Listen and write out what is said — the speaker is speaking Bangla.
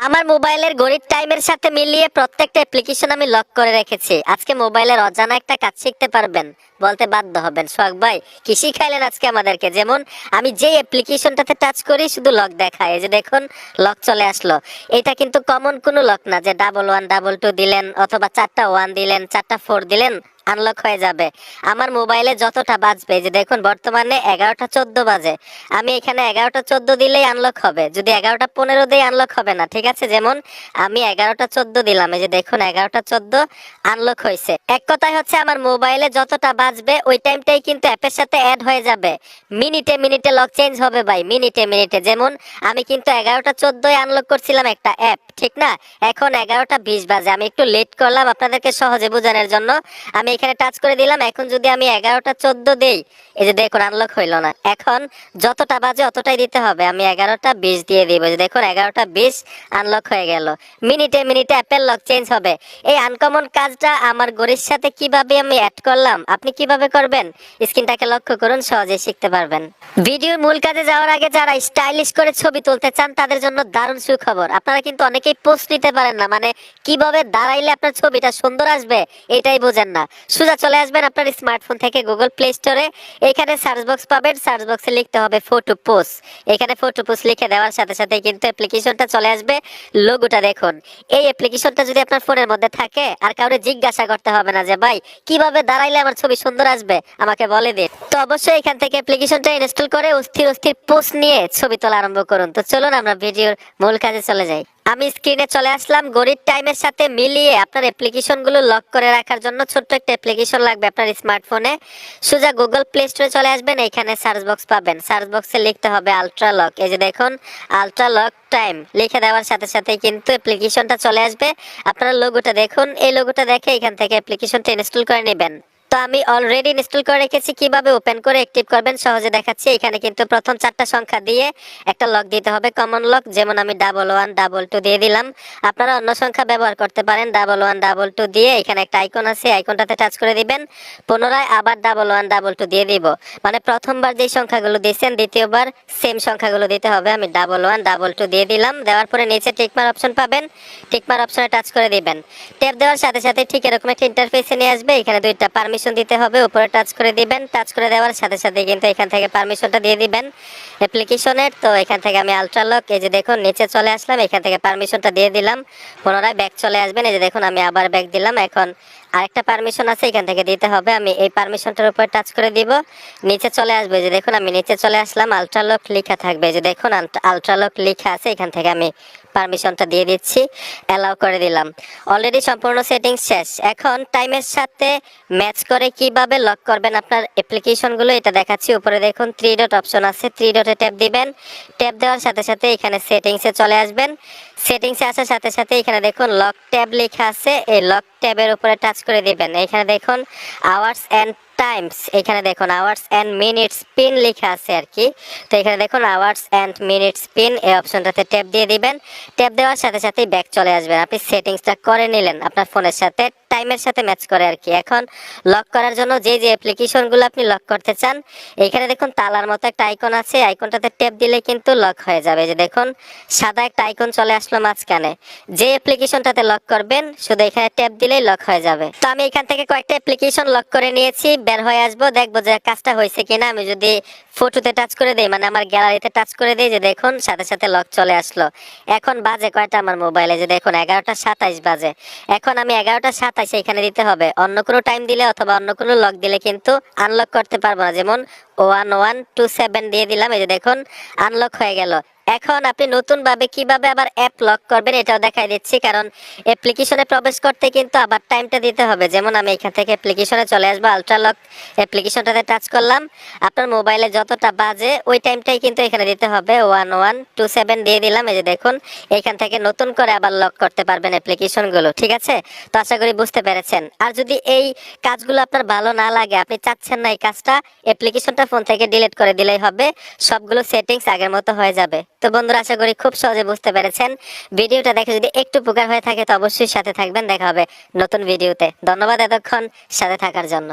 আমার মোবাইলের ঘড়ির টাইমের সাথে মিলিয়ে প্রত্যেকটা অ্যাপ্লিকেশন আমি লক করে রেখেছি। আজকে মোবাইলের অজানা একটা কাজ শিখতে পারবেন। বলতে বাধ্য হবেন। সোহাগ ভাই কি শিখাইলেন আজকে আমাদেরকে। যেমন, আমি যে অ্যাপ্লিকেশনটাতে টাচ করি, শুধু লক দেখায়। যে দেখুন লক চলে আসলো। এটা কিন্তু কমন কোনো লক না যে ডাবল ওয়ান ডাবল টু দিলেন, অথবা চারটা ওয়ান দিলেন, চারটা ফোর দিলেন। আনলক হয়ে যাবে। আমার মোবাইলে যতটা বাজবে যে দেখুন, বর্তমানে এগারোটা চোদ্দ বাজে। আমি এখানে এগারোটা চোদ্দ দিলেই আনলক হবে। যদি এগারোটা পনেরো দিয়ে আনলক হবে না, ঠিক আছে? যেমন আমি এগারোটা চোদ্দ দিলাম, এই যে দেখুন, এগারোটা চোদ্দ আনলক হয়েছে। এক কথায় হচ্ছে, আমার মোবাইলে যতটা বাজবে, ওই টাইমটাই কিন্তু অ্যাপের সাথে অ্যাড হয়ে যাবে। মিনিটে মিনিটে লক চেঞ্জ হবে ভাই, মিনিটে মিনিটে। যেমন আমি কিন্তু এগারোটা চোদ্দই আনলক করছিলাম একটা অ্যাপ ঠিক না? এখন এগারোটা বিশ বাজে। আমি একটু লেট করলাম আপনাদেরকে সহজে বোঝানোর জন্য। আমি এখানে টাচ করে দিলাম। এখন যদি আমি এগারোটা চোদ্দ দেই, এই যে দেখুন আনলক হইল না। এখন যতটা বাজে অতটাই দিতে হবে। আমি এগারোটা বিশ দিয়ে দিব। যে দেখুন এগারোটা বিশ আনলক হয়ে গেল। মিনিটে মিনিটে অ্যাপেল লক চেঞ্জ হবে। এই আনকমন কাজটা আমার গড়ির সাথে কীভাবে আমি অ্যাড করলাম, আপনি কীভাবে করবেন? স্ক্রিনটাকে লক্ষ্য করুন সহজে শিখতে পারবেন। ভিডিওর মূল কাজে যাওয়ার আগে যারা স্টাইলিশ করে ছবি তুলতে চান, তাদের জন্য দারুণ সুখবর। আপনারা কিন্তু অনেকেই পোস্ট নিতে পারেন না। মানে কীভাবে দাঁড়াইলে আপনার ছবিটা সুন্দর আসবে, এটাই বোঝেন না। সোজা চলে আসবেন আপনার স্মার্টফোন থেকে গুগল প্লে স্টোরে এখানে সার্চ বক্স পাবেন সার্চ বক্সে লিখতে হবে ফটো পোস্ট এখানে ফটো পোস্ট লিখে দেওয়ার সাথে সাথে কিন্তু অ্যাপ্লিকেশনটা চলে আসবে। লোগোটা দেখুন। এই অ্যাপ্লিকেশনটা যদি আপনার ফোনের মধ্যে থাকে, আর কাউরে জিজ্ঞাসা করতে হবে না যে, ভাই, কীভাবে দাঁড়াইলে আমার ছবি সুন্দর আসবে? আমাকে বলে দিন। তো অবশ্যই এখান থেকে অ্যাপ্লিকেশনটা ইনস্টল করে অস্থির অস্থির পোস্ট নিয়ে ছবি তোলা আরম্ভ করুন। তো চলুন আমরা ভিডিওর মূল কাজে চলে যাই। আমি স্ক্রিনে চলে আসলাম। গরিব টাইমের সাথে মিলিয়ে আপনার অ্যাপ্লিকেশনগুলো লক করে রাখার জন্য ছোট্ট একটা অ্যাপ্লিকেশন লাগবে আপনার স্মার্টফোনে। সোজা গুগল প্লে স্টোরে চলে আসবেন এখানে সার্চ বক্স পাবেন। সার্চ বক্সে লিখতে হবে আলট্রা লক এই যে দেখুন আলট্রা লক টাইম লিখে দেওয়ার সাথে সাথে কিন্তু অ্যাপ্লিকেশনটা চলে আসবে। আপনার লোগোটা দেখুন, এই লোগোটা দেখে এখান থেকে অ্যাপ্লিকেশনটা ইনস্টল করে নেবেন। তো আমি অলরেডি ইনস্টল করে রেখেছি। কীভাবে ওপেন করে অ্যাক্টিভ করবেন সহজে দেখাচ্ছি। এখানে কিন্তু প্রথম চারটা সংখ্যা দিয়ে একটা লক দিতে হবে। কমন লক যেমন আমি ডাবল ওয়ান ডাবল টু দিয়ে দিলাম। আপনারা অন্য সংখ্যা ব্যবহার করতে পারেন। ডাবল ওয়ান ডাবল টু দিয়ে এখানে একটা আইকন আছে। আইকনটাতে টাচ করে দিবেন। পুনরায় আবার ডাবল ওয়ান ডাবল টু দিয়ে দিব। মানে প্রথমবার যে সংখ্যাগুলো দিয়েছেন, দ্বিতীয়বার সেম সংখ্যাগুলো দিতে হবে। আমি ডাবল ওয়ান ডাবল টু দিয়ে দিলাম। দেওয়ার পরে নিচে টিকমার অপশন পাবেন। টিকমার অপশনে টাচ করে দিবেন। ট্যাপ দেওয়ার সাথে সাথে ঠিক এরকম একটা ইন্টারফেসে নিয়ে আসবে। এখানে দুইটা পারমিশন দিতে হবে, উপরে টাচ করে দিবেন টাচ করে দেওয়ার সাথে সাথে কিন্তু এখান থেকে পারমিশনটা দিয়ে দিবেন অ্যাপ্লিকেশনের তো এখান থেকে আমি আলট্রালক এই যে দেখুন, নিচে চলে আসলাম, এখান থেকে পারমিশনটা দিয়ে দিলাম। পুনরায় ব্যাগ চলে আসবেন, এই যে দেখুন, আমি আবার ব্যাগ দিলাম। এখন আরেকটা পারমিশন আছে, এখান থেকে দিতে হবে। আমি এই পারমিশনটার উপর টাচ করে দিব। নিচে চলে আসবে যে দেখুন, আমি নিচে চলে আসলাম আলট্রালক লেখা থাকবে। যে দেখুন আলট্রালক লেখা আছে, এখান থেকে আমি পারমিশনটা দিয়ে দিচ্ছি অ্যালাউ করে দিলাম। অলরেডি সম্পূর্ণ সেটিংস শেষ। এখন টাইমের সাথে ম্যাচ করে কীভাবে লক করবেন আপনার অ্যাপ্লিকেশনগুলো এটা দেখাচ্ছি। উপরে দেখুন থ্রি ডট অপশন আছে থ্রি ডটে ট্যাপ দিবেন। ট্যাপ দেওয়ার সাথে সাথে এখানে সেটিংসে চলে আসবেন। সেটিংসে আসার সাথে সাথে এখানে দেখুন লক ট্যাব লেখা আছে। এই লক ট্যাবের উপরে টাচ করে দিবেন। এখানে দেখুন আওয়ার্স অ্যান্ড টাইমস এখানে দেখুন আওয়ার্স অ্যান্ড মিনিটস পিন লেখা আছে আর কি। তো এখানে দেখুন আওয়ার্স অ্যান্ড মিনিটস পিন এই অপশনটাতে ট্যাপ দিয়ে দিবেন। ট্যাপ দেওয়ার সাথে সাথেই ব্যাক চলে আসবেন। আপনি সেটিংসটা করে নিলেন, আপনার ফোনের সাথে টাইমের সাথে ম্যাচ করে আর কি এখন লক করার জন্য যে যে অ্যাপ্লিকেশনগুলো আপনি লক করতে চান এখানে দেখুন তালার মতো একটা আইকন আছে। আইকনটাতে ট্যাপ দিলে কিন্তু লক হয়ে যাবে। যে দেখুন, সাদা একটা আইকন চলে আসলো মাঝখানে। যে অ্যাপ্লিকেশনটাতে লক করবেন, শুধু এখানে ট্যাপ দিলেই লক হয়ে যাবে। তো আমি এখান থেকে কয়েকটা অ্যাপ্লিকেশন লক করে নিয়েছি। বের হয়ে আসব, দেখব যে কাজটা হয়েছে কিনা। আমি যদি ফটোতে টাচ করে দেই মানে আমার গ্যালারিতে টাচ করে দেই, যে দেখুন, সাথে সাথে লক চলে আসলো। এখন বাজে কয়টা আমার মোবাইলে যে দেখুন, এগারোটা সাতাইশ বাজে। এখন আমি এগারোটা সাতাইশে এখানে দিতে হবে। অন্য কোনো টাইম দিলে অথবা অন্য কোনো লক দিলে কিন্তু আনলক করতে পারব না। যেমন ওয়ান ওয়ান টু সেভেন দিয়ে দিলাম, এই যে দেখুন আনলক হয়ে গেল। এখন আপনি নতুন ভাবে কীভাবে আবার অ্যাপ লক করবেন এটাও দেখাই দিচ্ছি, কারণ অ্যাপ্লিকেশনে প্রবেশ করতে কিন্তু আবার টাইমটা দিতে হবে। যেমন আমি এখান থেকে অ্যাপ্লিকেশনে চলে আসব আলট্রা লক অ্যাপ্লিকেশনটাতে টাচ করলাম, আপনার মোবাইলে যতটা বাজে ওই টাইমটাই কিন্তু এখানে দিতে হবে। ওয়ান ওয়ান টু সেভেন দিয়ে দিলাম, এই যে দেখুন, এখান থেকে নতুন করে আবার লক করতে পারবেন অ্যাপ্লিকেশনগুলো ঠিক আছে? তো আশা করি বুঝতে পেরেছেন। আর যদি এই কাজগুলো আপনার ভালো না লাগে, আপনি চাচ্ছেন না এই কাজটা অ্যাপ্লিকেশনটা ফোন থেকে ডিলিট করে দিলেই হবে। সবগুলো সেটিংস আগের মতো হয়ে যাবে। তো বন্ধুরা, আশা করি খুব সহজে বুঝতে পেরেছেন। ভিডিওটা দেখে যদি একটু উপকার হয়ে থাকে, তো অবশ্যই সাথে থাকবেন। দেখা হবে নতুন ভিডিওতে। ধন্যবাদ এতক্ষণ সাথে থাকার জন্য।